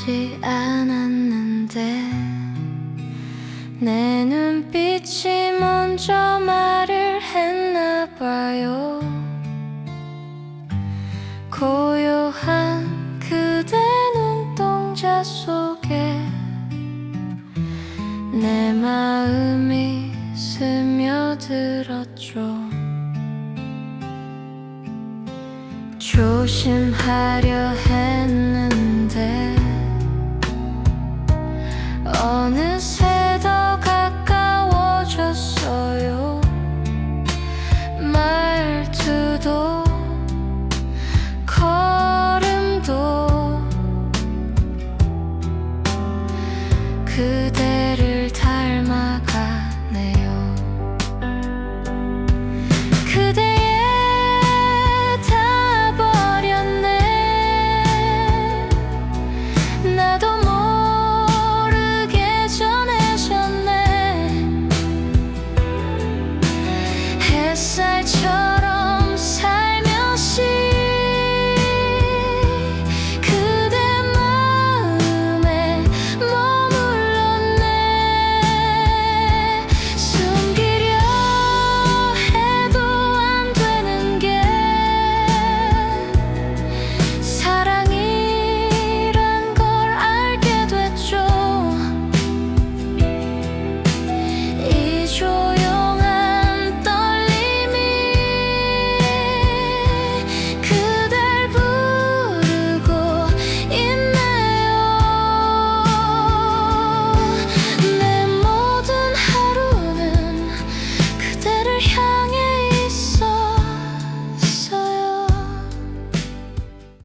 보지 않았는데 내 눈빛이 먼저 말을 했나 봐요. 고요한 그대 눈동자 속에 내 마음이 스며들었죠 조심하려 했는데 어느새 더 가까워졌어요. 말투도 걸음도 그대